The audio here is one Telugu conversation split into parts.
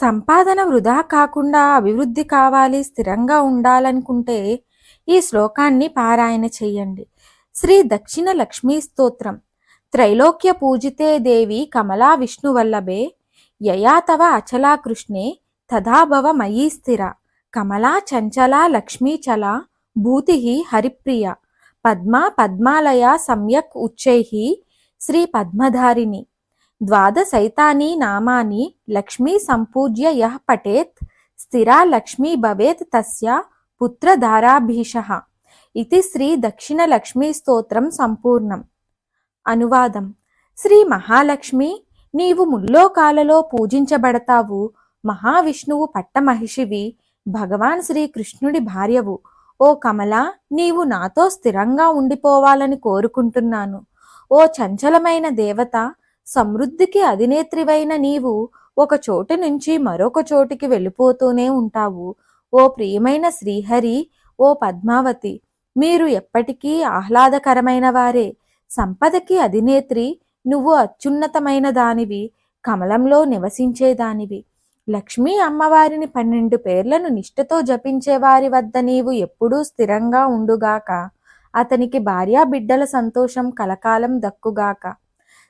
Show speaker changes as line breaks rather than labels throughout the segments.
సంపాదన వృధా కాకుండా అభివృద్ధి కావాలి స్థిరంగా ఉండాలనుకుంటే ఈ శ్లోకాన్ని పారాయణ చెయ్యండి శ్రీ దక్షిణ లక్ష్మీ స్తోత్రం. త్రైలోక్య పూజితే దేవి కమలా విష్ణువల్లభే యయా తవ అచలా కృష్ణే తథాభవ మయీ స్థిర. కమలా చంచలా లక్ష్మీచల భూతి హరిప్రియ. పద్మా పద్మాలయ సమ్యక్ ఉచ్చై శ్రీ పద్మధారిణి. ద్వాదశైతాని నామాని లక్ష్మీ సంపూజ్య యః పఠేత్ స్థిరా లక్ష్మీ భవేత్ తస్య పుత్రధారాభీషః. ఇది శ్రీ దక్షిణ లక్ష్మీ స్తోత్రం సంపూర్ణం. అనువాదం. శ్రీ మహాలక్ష్మి నీవు ముల్లోకాలలో పూజించబడతావు. మహావిష్ణువు పట్టమహిషివి. భగవాన్ శ్రీకృష్ణుడి భార్యవు. ఓ కమల నీవు నాతో స్థిరంగా ఉండిపోవాలని కోరుకుంటున్నాను. ఓ చంచలమైన దేవత సమృద్ధికి అధినేత్రివైన నీవు ఒక చోటు నుంచి మరొక చోటికి వెళ్ళిపోతూనే ఉంటావు. ఓ ప్రియమైన శ్రీహరి ఓ పద్మావతి మీరు ఎప్పటికీ ఆహ్లాదకరమైన వారే. సంపదకి అధినేత్రి నువ్వు అత్యున్నతమైన దానివి కమలంలో నివసించే దానివి. లక్ష్మీ అమ్మవారిని పన్నెండు పేర్లను నిష్ఠతో జపించే వారి వద్ద నీవు ఎప్పుడూ స్థిరంగా ఉండుగాక అతనికి భార్యా బిడ్డల సంతోషం కలకాలం దక్కుగాక.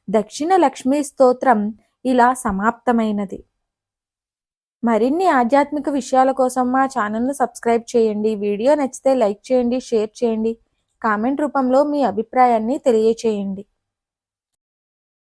దక్షిణ లక్ష్మీ స్తోత్రం ఇలా సమాప్తమైనది. మరిన్ని ఆధ్యాత్మిక విషయాల కోసం మా ఛానల్ను సబ్స్క్రైబ్ చేయండి. వీడియో నచ్చితే లైక్ చేయండి షేర్ చేయండి. కామెంట్ రూపంలో మీ అభిప్రాయాన్ని తెలియచేయండి.